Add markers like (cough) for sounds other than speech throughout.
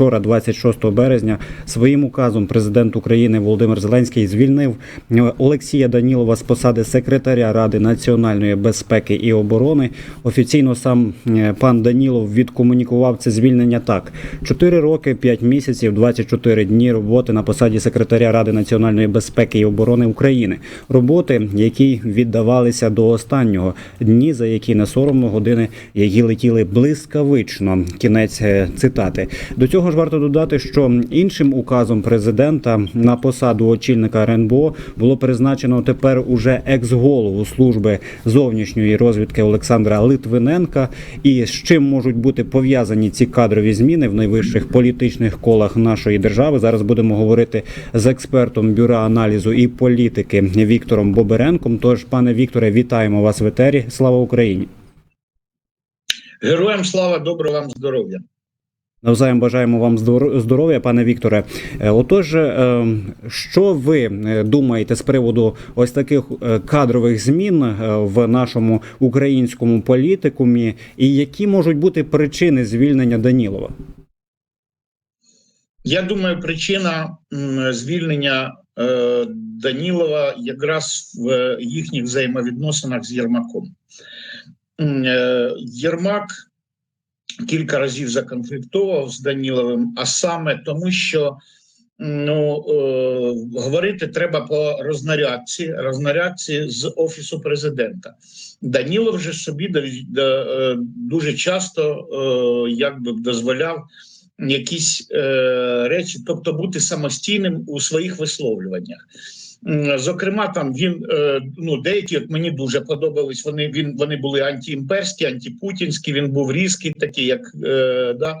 вчора, 26 березня, своїм указом президент України Володимир Зеленський звільнив е, Олексія Данілова з посади секретаря Ради національної безпеки і оборони. Офіційно сам е, пан Данілов відкомунікував це звільнення так: 4 роки, 5 місяців, 24 дні роботи на посаді секретаря Ради національної безпеки і оборони України. Роботи, які віддавалися до останнього дні, за які не соромно години, які летіли блискавично. Кінець е, цитати. До цього ж варто додати, що іншим указом президента на посаду очільника РНБО було призначено тепер уже екс-голову служби зовнішньої розвідки Олександра Литвиненка. І з чим можуть бути пов'язані ці кадрові зміни в найвищих політичних колах нашої держави. Зараз будемо говорити з експертом бюро аналізу і політики Віктором Боберенком. Тож, пане Вікторе, вітаємо вас в етері. Слава Україні! Героям слава, доброго вам здоров'я. Навзаєм бажаємо вам здор- здоров'я, пане Вікторе. Е, Отож, е, що ви е, думаєте з приводу ось таких кадрових змін в нашому українському політикумі, і які можуть бути причини звільнення Данілова? Я думаю, причина звільнення Данілова якраз в їхніх взаємовідносинах з Єрмаком. Єрмак кілька разів законфліктував з Даніловим, а саме тому, що ну, е, говорити треба по рознарядці, рознарядці з офісу президента. Данілов же собі дов- да, е, дуже часто е, якби дозволяв якісь е, речі, тобто бути самостійним у своїх висловлюваннях. Зокрема, там він е, ну деякі от мені дуже подобались. Вони він вони були антиімперські, антипутінські. Він був різкий, такий, як е, да.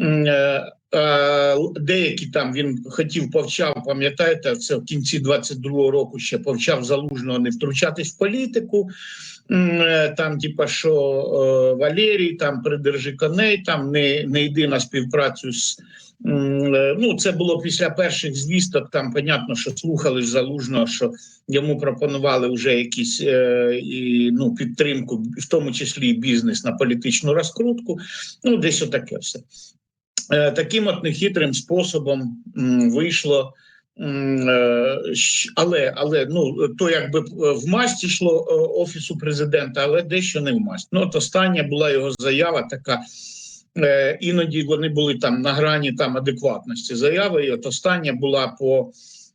Е, Деякі там він хотів повчав, пам'ятаєте, це в кінці 22-го року ще повчав залужного не втручатись в політику. Е, Там, типа, що Валерій, там придержи коней, там не, не йди на співпрацю з. Е, Ну, це було після перших звісток. Там понятно, що слухали ж залужного, що йому пропонували вже якісь е, ну, підтримку, в тому числі і бізнес на політичну розкрутку. Ну, десь отаке все. Е, Таким от нехитрим способом м, вийшло. Е, Але але ну то якби е, в масть йшло офісу президента, але дещо не в масть. Ну от остання була його заява така. Е, Іноді вони були там на грані там адекватності заяви. І от остання була по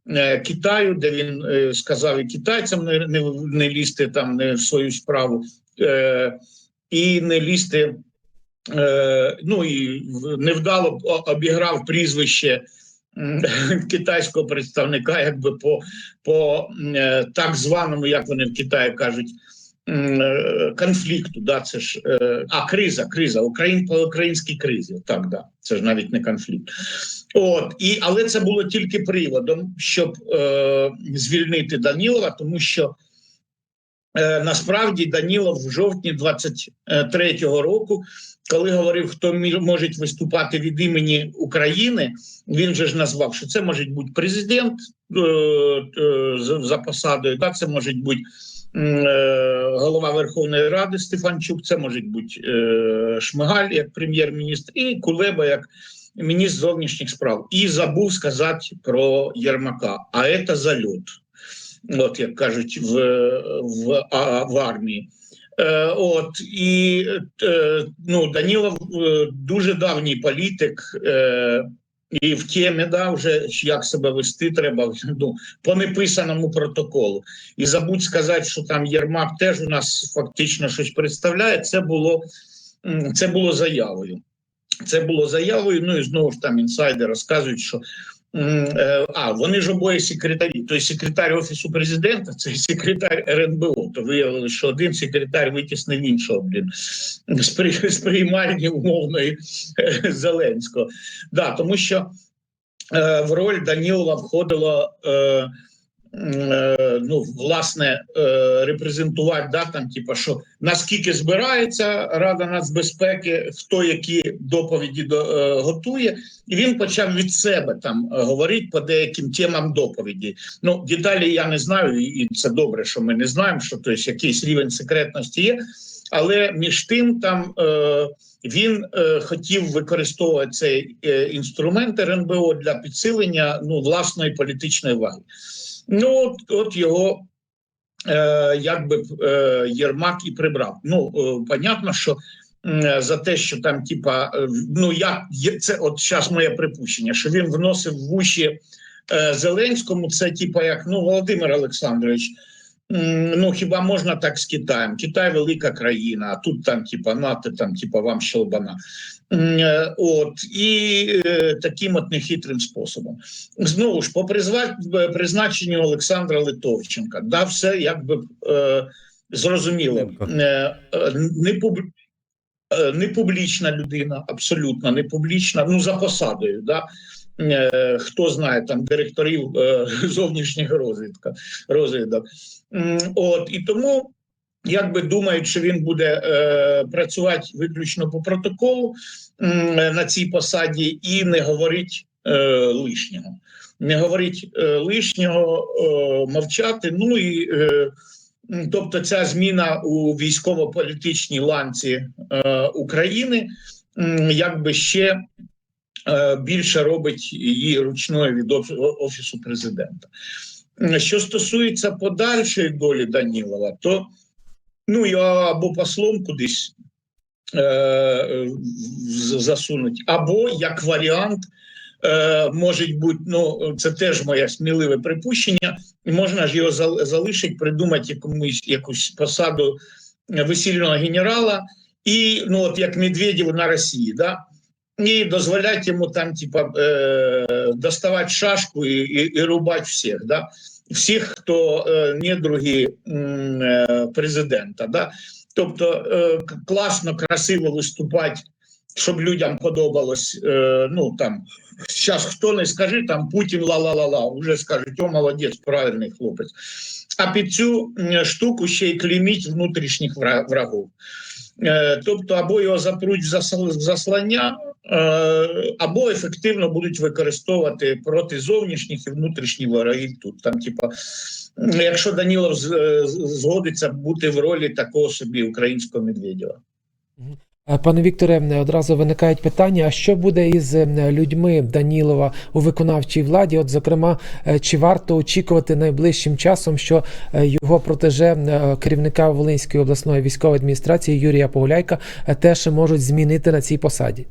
е, Китаю, де він е, сказав і китайцям не, не, не лізти там не в свою справу, е, і не лізти. Е, ну і невдало обіграв прізвище (laughs) китайського представника, якби по, по е, так званому, як вони в Китаї кажуть, конфлікту. Да, це ж е, а криза, криза, Україн по українській кризі. Так, да, це ж навіть не конфлікт. От і але це було тільки приводом, щоб е, звільнити Данілова, тому що. Е, насправді Данілов в жовтні 23-го року, коли говорив, хто може виступати від імені України, він же ж назвав, що це може бути президент е, е, за, посадою, да, це може бути е, голова Верховної Ради Стефанчук, це може бути е, Шмигаль як прем'єр-міністр, і Кулеба як міністр зовнішніх справ. І забув сказати про Єрмака. А це зальот от як кажуть в, в, в армії. Е, от і е, ну Данілов е, дуже давній політик. І в темі, да, вже як себе вести треба ну, по неписаному протоколу. І забудь сказати, що там Єрмак теж у нас фактично щось представляє. Це було, це було заявою. Це було заявою. Ну і знову ж там інсайдери розказують, що А, вони ж обоє секретарі. Тобто секретар Офісу президента це (laughs) секретар РНБО. То виявили, що один секретар витіснив іншого блін, з, при, з приймальні умовної е, Зеленського. Да, тому що е, в роль Даніла входило. Е, е, ну, власне, е, репрезентувати, да, там, типу, що наскільки збирається Рада нацбезпеки, хто які доповіді до, е, готує, і він почав від себе там е, говорити по деяким темам доповіді. Ну, деталі я не знаю, і це добре, що ми не знаємо, що тобто, якийсь рівень секретності є. Але між тим, там е, він е, хотів використовувати цей е, інструмент РНБО для підсилення ну, власної політичної ваги. Ну, от, от його е, якби е, Єрмак і прибрав. Ну, е, понятно, що е, за те, що там, типа, е, ну я є- це от зараз моє припущення, що він вносив в уші е, Зеленському, це типа як ну Володимир Олександрович. Ну, хіба можна так з Китаєм? Китай велика країна, а тут там, типа, НАТО, там, типа, вам щелбана. Е, От і е, таким от нехитрим способом. Знову ж, по призначенню Олександра Литовченка, да, все якби е, зрозуміло. Е, е, не, пуб... е, не публічна людина, абсолютно не публічна, ну за посадою. Да? Е, хто знає там директорів е, (laughs) зовнішнього розвідка, розвідок. От і тому. Якби думають, що він буде е, працювати виключно по протоколу м, на цій посаді і не говорить е, лишнього. Не говорить е, лишнього, е, мовчати. Ну і е, тобто, ця зміна у військово-політичній ланці е, України м, якби ще е, більше робить її ручною від офісу президента. Що стосується подальшої долі Данілова, то ну його або послом кудись е, засунуть, або як варіант. Е, може бути, ну це теж моє сміливе припущення. Можна ж його залишити, придумати якомусь якусь посаду весільного генерала, і ну от як Медведєву на Росії, да? І дозволяти йому там, типа, е, доставати шашку і, і, і рубати всіх. Да? Всіх, хто е, недруги м, е, президента. Да? Тобто е, класно, красиво виступати, щоб людям подобалось. Е, ну там зараз хто не скаже, там Путін ла-ла-ла-ла, вже скажуть, о, молодець, правильний хлопець. А під цю штуку ще й клейміть внутрішніх вра- врагів. Е, тобто, або його запруть в заслання, або ефективно будуть використовувати проти зовнішніх і внутрішніх ворогів тут. Там, типа, якщо Данілов е, згодиться бути в ролі такого собі українського Медведєва. Е, Пане Вікторе, одразу виникають питання: а що буде із людьми Данілова у виконавчій владі? От, зокрема, е, чи варто очікувати найближчим часом, що е, його протеже керівника Волинської обласної військової адміністрації Юрія Погуляйка е, теж можуть змінити на цій посаді?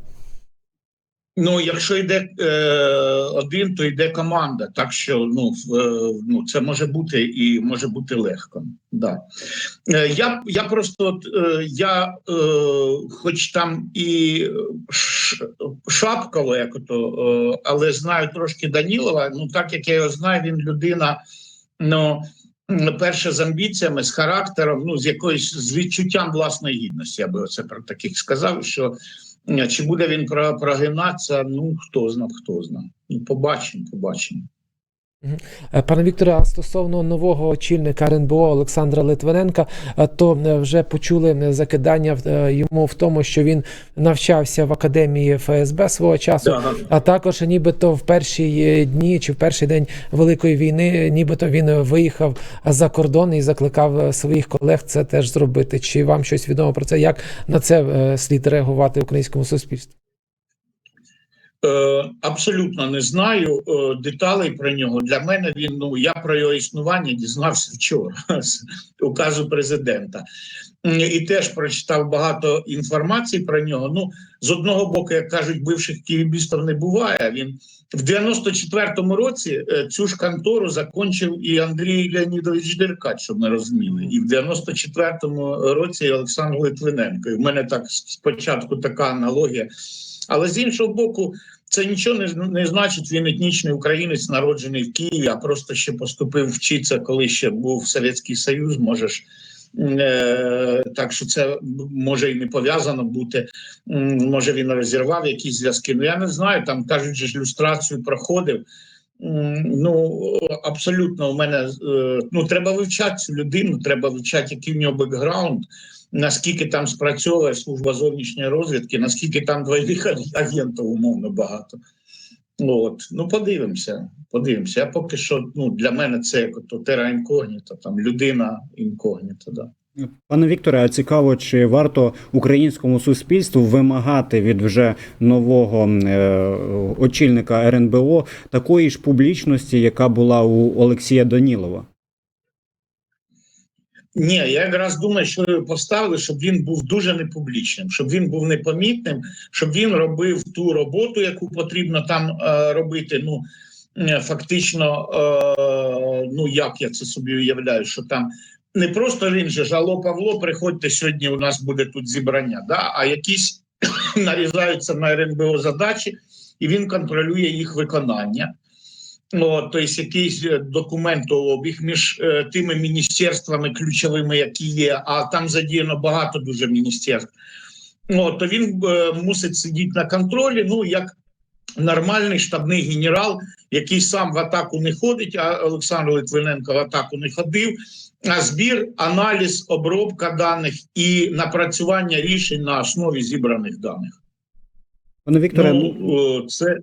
Ну, якщо йде е, один, то йде команда. Так що ну, е, ну це може бути і може бути легко. Да. Е, я, я просто от, е, я, е, хоч там і Ш- Шапкова, як ото, е, але знаю трошки Данілова. Ну так як я його знаю, він людина. Ну, перше з амбіціями, з характером, ну з якоюсь з відчуттям власної гідності. Я би оце про таких сказав, що Чи буде він про- прогинатися? Ну хто знав, хто знав. Ну, побачимо, побачимо. Е, Пане Вікторе, а стосовно нового очільника РНБО Олександра Литвиненка, е, то е, вже почули закидання йому в тому, що він навчався в академії ФСБ свого часу. А також, нібито в перші дні чи в перший день Великої війни, нібито він виїхав за кордон і закликав своїх колег це теж зробити. Чи вам щось відомо про це? Як на це слід реагувати українському суспільству? Е, абсолютно не знаю е, деталей про нього. Для мене він ну я про його існування дізнався вчора з указу президента. І теж прочитав багато інформації про нього. Ну, з одного боку, як кажуть, бивших київбістів не буває. Він в 94-му році е, цю ж контору закончив і Андрій Леонідович Деркач, щоб ми розуміли. І в 94-му році і Олександр Литвиненко. І в мене так спочатку така аналогія. Але з іншого боку, це нічого не, не значить. Він етнічний українець, народжений в Києві, а просто ще поступив вчитися, коли ще був Совєтський Союз. Можеш е, так, що це може і не пов'язано бути. Може він розірвав якісь зв'язки. Ну я не знаю. Там кажуть, що ж люстрацію проходив. Ну абсолютно, у мене е, ну треба вивчати цю людину, треба вивчати, який в нього бекграунд наскільки там спрацьовує служба зовнішньої розвідки, наскільки там двойних агентів умовно багато. От. Ну, подивимося. Подивимося. Я поки що ну, для мене це як ото тера інкогніта, там людина інкогніта. Да. Пане Вікторе, а цікаво, чи варто українському суспільству вимагати від вже нового е, очільника РНБО такої ж публічності, яка була у Олексія Данілова? Ні, я якраз думаю, що його поставили, щоб він був дуже непублічним, щоб він був непомітним, щоб він робив ту роботу, яку потрібно там е, робити. Ну е, фактично, е, ну як я це собі уявляю, що там не просто він же жало Павло, приходьте сьогодні. У нас буде тут зібрання, да, а якісь (coughs) нарізаються на РНБО задачі, і він контролює їх виконання. Ну, тобто якийсь е, документообіг між е, тими міністерствами ключовими, які є, а там задіяно багато дуже міністерств. Ну, то він е, мусить сидіти на контролі. Ну як нормальний штабний генерал, який сам в атаку не ходить. А Олександр Литвиненко в атаку не ходив. А збір, аналіз, обробка даних і напрацювання рішень на основі зібраних даних. Пане Вікторе, ну, Ну, це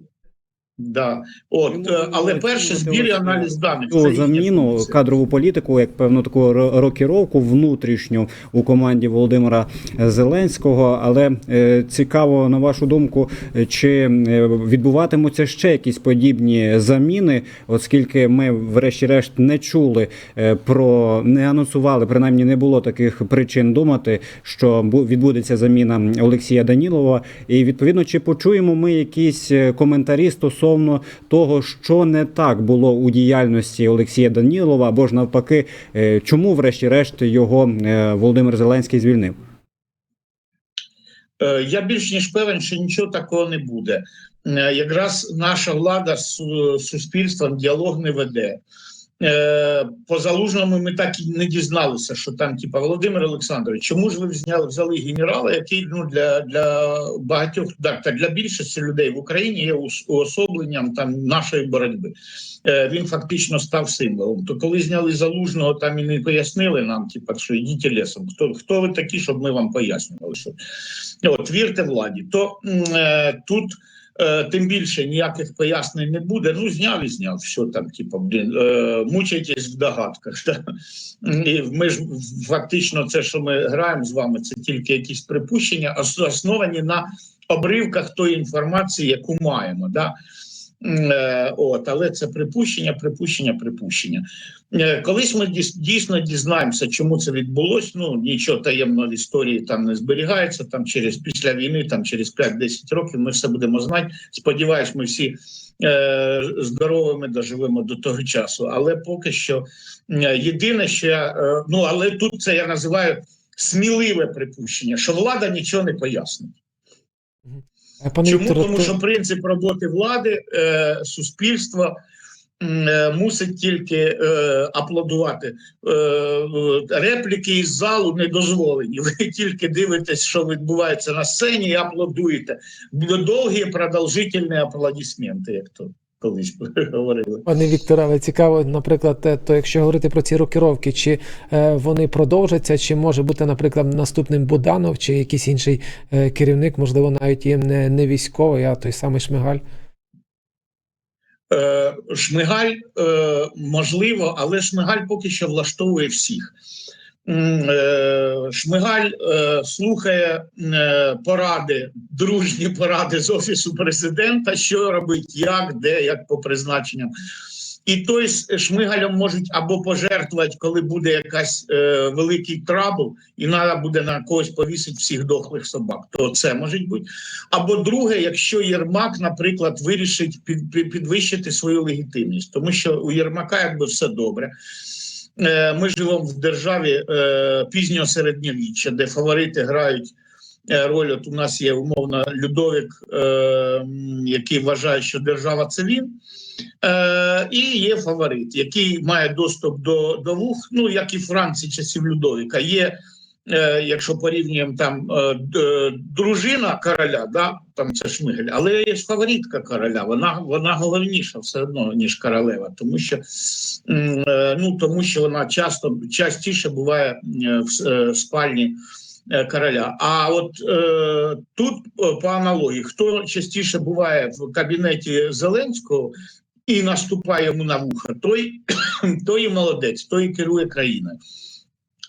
да. От, е, але перше збір і аналіз даних. цю заміну кадрову політику, як певну таку рокіровку внутрішню у команді Володимира Зеленського. Але е, цікаво, на вашу думку, чи е, відбуватимуться ще якісь подібні заміни, оскільки ми, врешті-решт, не чули про не анонсували, принаймні не було таких причин думати, що бу- відбудеться заміна Олексія Данілова. І відповідно, чи почуємо ми якісь коментарі стосовно того, що не так було у діяльності Олексія Данілова, або ж навпаки, е, чому, врешті-решт, його е, Володимир Зеленський звільнив? Е, Я більш ніж певен, що нічого такого не буде. Якраз наша влада з суспільством діалог не веде. Е, По залужному ми так і не дізналися, що там, типа, Володимир Олександрович, чому ж ви взяли, взяли генерала, який ну для, для багатьох так, та для більшості людей в Україні є уособленням там нашої боротьби. Е, Він фактично став символом. То коли зняли залужного, там і не пояснили нам, типа, що йдіть лісом. Хто хто ви такі, щоб ми вам пояснювали? Що от вірте владі, то е, тут. Е, Тим більше ніяких пояснень не буде. Ну, зняв і зняв. Що там, типу, блін, е, мучайтесь в догадках. Та? І ми ж фактично, це, що ми граємо з вами, це тільки якісь припущення, ос- основані на обривках тої інформації, яку маємо. Да? Е, От, але це припущення, припущення, припущення. Е, Колись ми дійсно дізнаємося, чому це відбулось. Ну нічого таємного в історії там не зберігається. Там через після війни, там через 5-10 років, ми все будемо знати. Сподіваюсь, ми всі е, здоровими доживемо до того часу. Але поки що єдине, що я, е, ну але тут це я називаю сміливе припущення, що влада нічого не пояснить. Е, Пане Чому? Вікторе, Тому ти... що принцип роботи влади, е, суспільства е, мусить тільки е, аплодувати. Е, репліки із залу не дозволені. (laughs) Ви тільки дивитесь, що відбувається на сцені, і аплодуєте. Довгі продовжительні аплодисменти, як то колись говорили. Пане Вікторе, але цікаво, наприклад, то якщо говорити про ці рокіровки, чи е, вони продовжаться, чи може бути, наприклад, наступним Буданов, чи якийсь інший е, керівник, можливо, навіть і не, не військовий, а той самий Шмигаль. Е, Шмигаль можливо, але Шмигаль поки що влаштовує всіх. Е, Шмигаль е, слухає е, поради, дружні поради з офісу президента, що робить, як, де, як по призначенням. І той з Шмигалем можуть або пожертвувати, коли буде якась е, великий трабл, і треба буде на когось повісити всіх дохлих собак. То це може бути. Або друге, якщо Єрмак, наприклад, вирішить під, під- підвищити свою легітимність, тому що у Єрмака якби все добре. Е, Ми живемо в державі е, пізнього середньовіччя, де фаворити грають е, роль. От у нас є умовно Людовік, який вважає, що держава це він. І є фаворит, який має доступ до, до вух, ну як і Франції часів Людовіка. Є, якщо порівнюємо там е, дружина короля, да, там це Шмигель, але є фаворитка короля. Вона вона головніша все одно, ніж королева, тому що е, ну тому що вона часто частіше буває е, в е, спальні. е, Короля, а от е, тут е, по аналогії, хто частіше буває в кабінеті Зеленського, і наступає йому на вуха, той, (coughs) той і молодець, той і керує країною.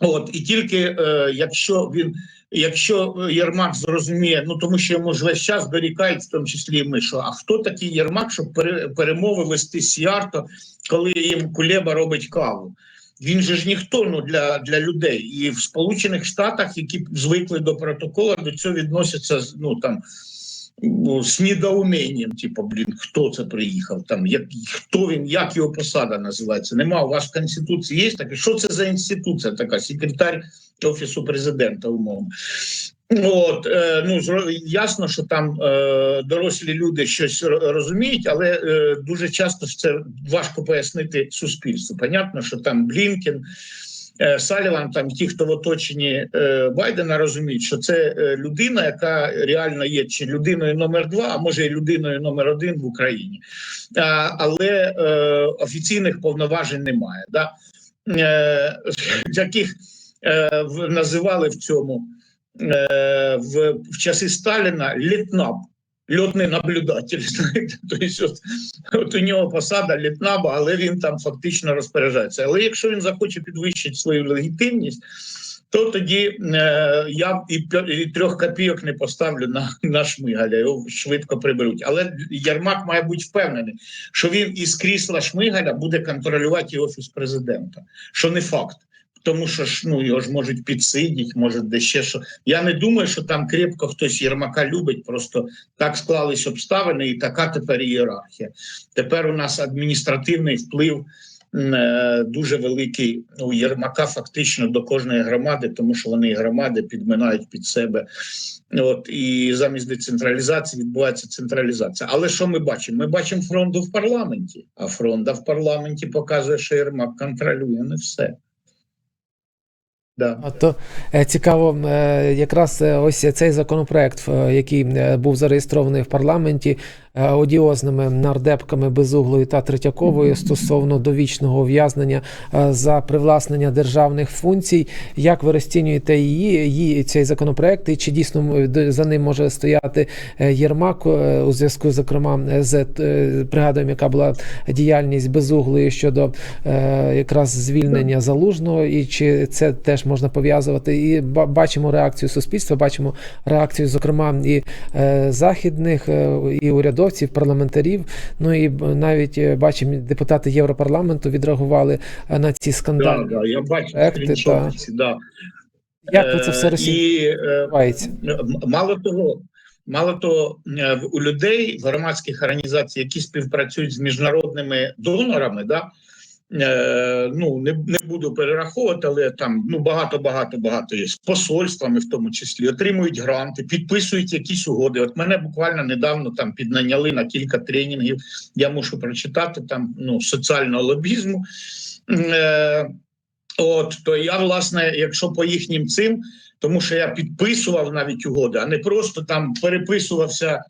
От і тільки е, якщо він, якщо Єрмак зрозуміє, ну тому що йому ж весь час дорікають, в тому числі і ми, що а хто такий Єрмак, щоб пере, перемови вести з Сіарто, коли їм Кулеба робить каву? Він же ж ніхто ну для, для людей, і в Сполучених Штатах, які звикли до протоколу, до цього відносяться ну там. Ну, з недоуменням, типу, блін, хто це приїхав? Там як хто він, як його посада називається? Нема у вас в конституції є таке. Що це за інституція така? Секретар офісу президента, умовно. От е, ну ясно, що там е, дорослі люди щось розуміють, але е, дуже часто це важко пояснити суспільству. Понятно, що там Блінкен. Е, Саліван, там ті, хто в оточенні е, Байдена розуміють, що це е, людина, яка реально є чи людиною номер два, а може і людиною номер один в Україні, але офіційних повноважень немає. Да? (laughs) Яких називали в цьому в, часи Сталіна літнаб. Льотний наблюдатель, (laughs) знаєте, тобто от, от у нього посада літнаба, але він там фактично розпоряджається. Але якщо він захоче підвищити свою легітимність, то тоді е, я і, і трьох копійок не поставлю на, на Шмигаля, його швидко приберуть. Але Ярмак має бути впевнений, що він із крісла Шмигаля буде контролювати і офіс президента, що не факт. Тому що ж ну його ж можуть підсидіти, може де ще що. Я не думаю, що там крепко хтось Єрмака любить. Просто так склались обставини, і така тепер ієрархія. Тепер у нас адміністративний вплив е, дуже великий у Єрмака, фактично до кожної громади, тому що вони громади підминають під себе. От і замість децентралізації відбувається централізація. Але що ми бачимо? Ми бачимо фронту в парламенті, а фронта в парламенті показує, що Єрмак контролює не все. Да. То е, цікаво, е, якраз е, ось цей законопроект, який був зареєстрований в парламенті одіозними нардепками Безуглою та Третьяковою стосовно довічного ув'язнення е, за привласнення державних функцій. Як ви розцінюєте її, її цей законопроект, і чи дійсно за ним може стояти е, Єрмак е, у зв'язку, зокрема, з е, пригадуємо, яка була діяльність Безуглої щодо е, якраз звільнення залужного, і чи це теж можна пов'язувати? І бачимо реакцію суспільства, бачимо реакцію, зокрема, і е, західних, е, і урядовців, парламентарів. Ну і навіть е, бачимо, депутати Європарламенту відреагували е, на ці скандали. да, я бачу Екти, скріншоти да. Як це все Е, е, М- Мало того, мало того, е, у людей в громадських організацій, які співпрацюють з міжнародними донорами, да, е, ну не, не буду перераховувати, але там ну багато, багато, багато є з посольствами, в тому числі отримують гранти, підписують якісь угоди. От мене буквально недавно там піднаняли на кілька тренінгів. Я мушу прочитати там ну соціального лобізму. Е, От то я, власне, якщо по їхнім цим, тому що я підписував навіть угоди, а не просто там переписувався.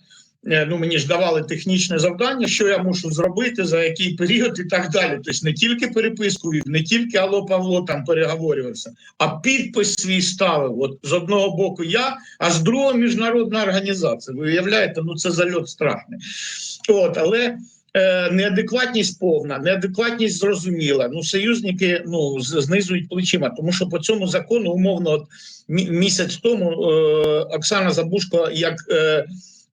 Е, Ну, мені ж давали технічне завдання, що я мушу зробити, за який період і так далі. Тобто не тільки переписку не тільки Алло Павло там переговорювався, а підпис свій ставив. От з одного боку я, а з другого міжнародна організація. Ви уявляєте, ну це зальот страшний. От, але е, неадекватність повна, неадекватність зрозуміла. Ну, союзники ну, знизують плечима, тому що по цьому закону, умовно, от, місяць тому е, Оксана Забушко як. Е,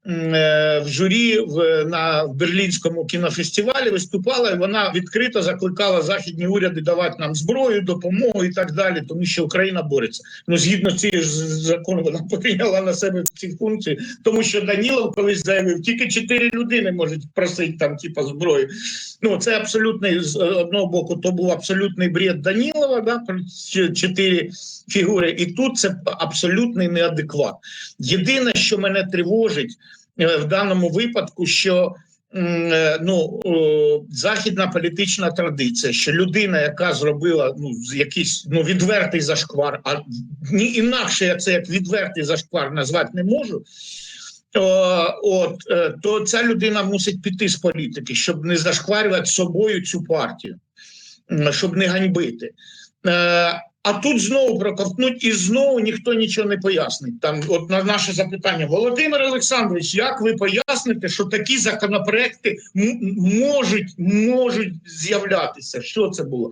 в журі в, на Берлінському кінофестивалі виступала, і вона відкрито закликала західні уряди давати нам зброю, допомогу і так далі, тому що Україна бореться. Ну згідно цієї ж закону, вона (laughs) прийняла на себе ці функції, тому що Данілов колись заявив, тільки чотири людини можуть просити там, типа, зброю. Ну це абсолютний з одного боку, то був абсолютний бред Данілова, да, чотири фігури, і тут це абсолютний неадекват. Єдине, що мене тривожить е, в даному випадку, що е, ну західна політична традиція, що людина, яка зробила ну якийсь ну відвертий зашквар, а ні інакше я це як відвертий зашквар назвати не можу. От е, то ця людина мусить піти з політики, щоб не зашкварювати собою цю партію, щоб не ганьбити. А тут знову проковтнуть і знову ніхто нічого не пояснить. Там, от на наше запитання, Володимир Олександрович, як ви поясните, що такі законопроекти можуть, можуть з'являтися? Що це було?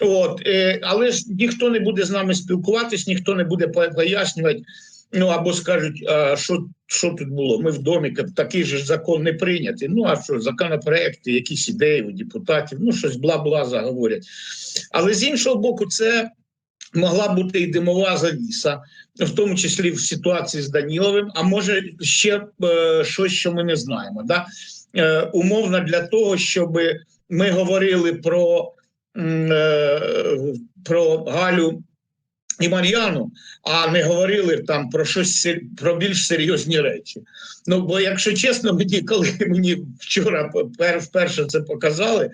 От, е, але ж ніхто не буде з нами спілкуватись, ніхто не буде пояснювати. Ну або скажуть, а що, що тут було? Ми в домі такий же закон не прийнятий. Ну а що, законопроекти, якісь ідеї у депутатів, ну щось бла-бла заговорять. Але з іншого боку, це могла бути і димова завіса, в тому числі в ситуації з Даніловим, а може ще е, щось, що ми не знаємо. Да? Е, умовно для того, щоб ми говорили про, е, про Галю і Мар'яну, а не говорили там про щось про більш серйозні речі. Ну бо, якщо чесно, мені коли (laughs) мені вчора вперше це показали,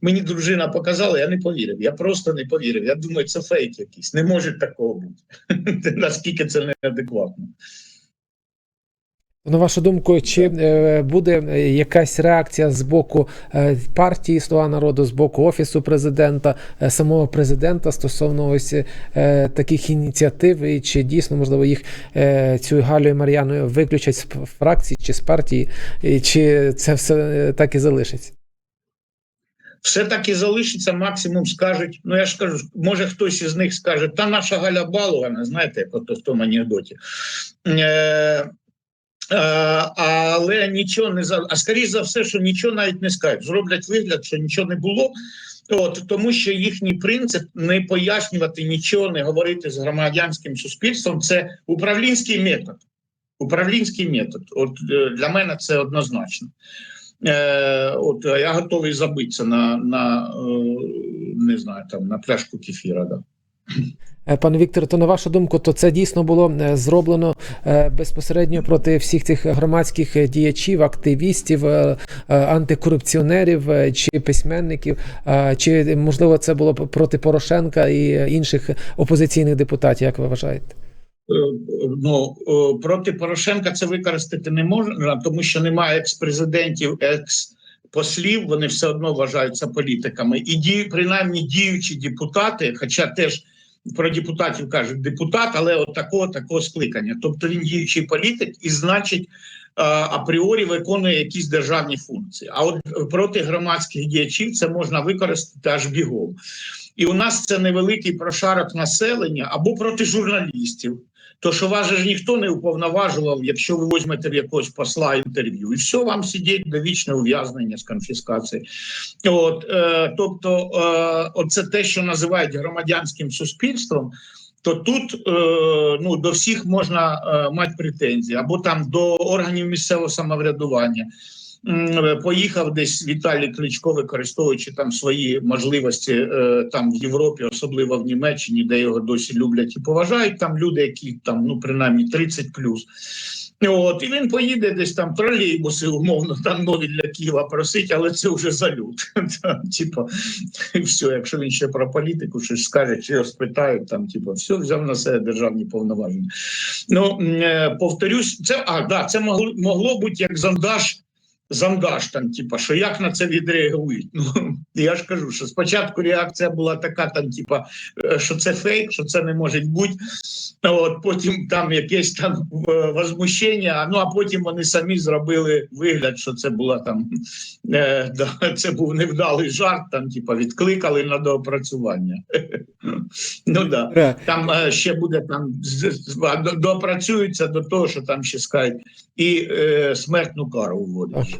мені дружина показала, я не повірив. Я просто не повірив. Я думаю, це фейк якийсь. Не може такого бути. (laughs) Наскільки це неадекватно. На вашу думку, чи е, буде е, якась реакція з боку е, партії Слуга народу, з боку офісу президента, самого президента стосовно ось таких ініціатив, і чи дійсно можливо їх цю Галю і Мар'яну виключать з фракції чи з партії, і чи це все так і залишиться? Все так і залишиться, максимум скажуть. Ну я ж кажу, може хтось із них скаже, та наша Галя Балована, знаєте, як ото в тому анекдоті. Е, але нічого не а скоріш за все, що нічого навіть не скажуть. Зроблять вигляд, що нічого не було. От тому, що їхній принцип не пояснювати нічого, не говорити з громадянським суспільством. Це управлінський метод. Управлінський метод. От е, для мене це однозначно. Е, от я готовий забитися на, на е, не знаю, там на пляшку кефіра. Да. Е, Пане Вікторе, то на вашу думку, то це дійсно було е, зроблено е, безпосередньо проти всіх цих громадських діячів, активістів, антикорупціонерів чи письменників, чи можливо це було проти Порошенка і інших опозиційних депутатів, як ви вважаєте? Ну проти Порошенка це використати не можна, тому що немає екс-президентів, екс-послів. Вони все одно вважаються політиками. І дію, принаймні діючі депутати, хоча теж про депутатів кажуть депутат, але от такого такого скликання. Тобто він діючий політик і значить. е, Апріорі виконує якісь державні функції. А от проти громадських діячів це можна використати аж бігом. І у нас це невеликий прошарок населення або проти журналістів. То що вас же ж ніхто не уповноважував, якщо ви візьмете в якогось посла інтерв'ю, і все вам сидіть довічне ув'язнення з конфіскації. От, е, тобто, е, оце те, що називають громадянським суспільством. То тут е, ну до всіх можна е, мати претензії або там до органів місцевого самоврядування. М, Поїхав десь Віталій Кличко, використовуючи там свої можливості е, там в Європі, особливо в Німеччині, де його досі люблять і поважають. Там люди, які там ну принаймні 30 плюс. От і він поїде десь там тролейбуси, умовно там нові для Києва просить, але це вже залют. (laughs) Типа, все, якщо він ще про політику щось скаже, чи його спитають, там типу, все взяв на себе державні повноваження. Ну е, повторюсь, це а да, це могло могло бути як зондаж. Зондаж там, типа, що як на це відреагують? (laughs) Ну я ж кажу, що спочатку реакція була така, там, типа, е, що це фейк, що це не може бути. От потім там якесь там е, возмущення. Ну а потім вони самі зробили вигляд, що це була там (laughs) е, да, це був невдалий жарт. Там, типа, відкликали на доопрацювання. (laughs) Ну да. Там е, ще буде там допрацюються до того, що там ще скажуть, і смертну кару вводять.